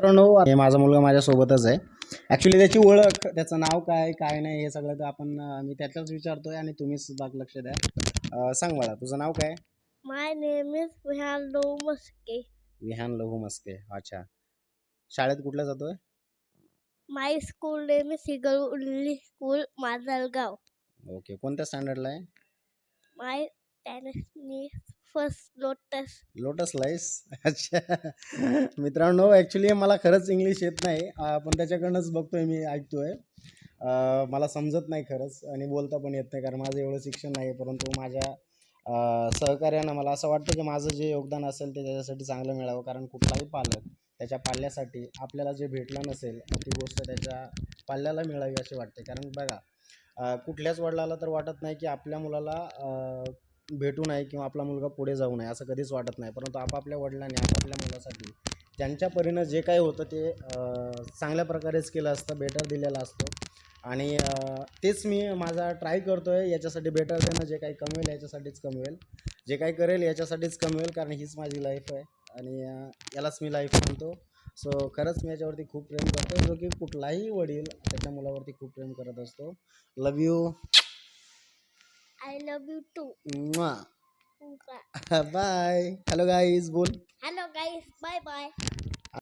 मित्रांनो हे माझा मुलगा माझ्यासोबतच आहे. ॲक्च्युली त्याची ओळख त्याचं नाव काय काय नाही हे सगळं तर आपण मी त्याच्याच विचारतोय आणि तुम्हीच सुद्धा लक्ष द्या. सांग मला तुझं नाव काय? My name is Vihaldo Muske. Vihaan लहू मस्के अच्छा. शाळेत कुठल्या जातोय? My school name is Sigal Ulli School, Madalgaon. Okay कोणत्या स्टँडर्डला आहे? My tennis first lotus lotus lice अच्छा. मित्रांनो ॲक्च्युली मला खरंच इंग्लिश येत नाही. पण त्याच्याकडनंच बघतोय मी ऐकतोय. मला समजत नाही खरंच आणि बोलता पण येत नाही कारण माझं एवढं शिक्षण नाही परंतु माझ्या सहकार्यानं मला असं वाटतं की माझं जे योगदान असेल ते त्याच्यासाठी चांगलं मिळावं कारण कुठलाही पालक त्याच्या पाल्यासाठी आपल्याला जे भेटलं नसेल ती गोष्ट त्याच्या पाल्याला मिळावी अशी वाटते. कारण बघा कुठल्याच वडिलाला तर वाटत नाही की आपल्या मुलाला भेटू नये किंवा आपला मुलगा पुढे जाऊ नये असं कधीच वाटत नाही. परंतु आपापल्या वडिलांनी आपापल्या मुलासाठी त्यांच्या परीनं जे काही होतं ते चांगल्या प्रकारेच केलं असतं बेटर दिलेलं असतं. आणि तेच मी माझा ट्राय करतो आहे याच्यासाठी बेटर देणं जे काही कमवेल याच्यासाठीच कमवेल जे काही करेल याच्यासाठीच कमवेल कारण हीच माझी लाईफ आहे. आणि यालाच मी लाईफ म्हणतो. सो खरंच मी याच्यावरती खूप प्रेम करतो जो की कुठलाही वडील त्याच्या मुलावरती खूप प्रेम करत असतो. Love you I love you too. Mwah. Bye. Hello guys, बोल. Hello guys, bye bye.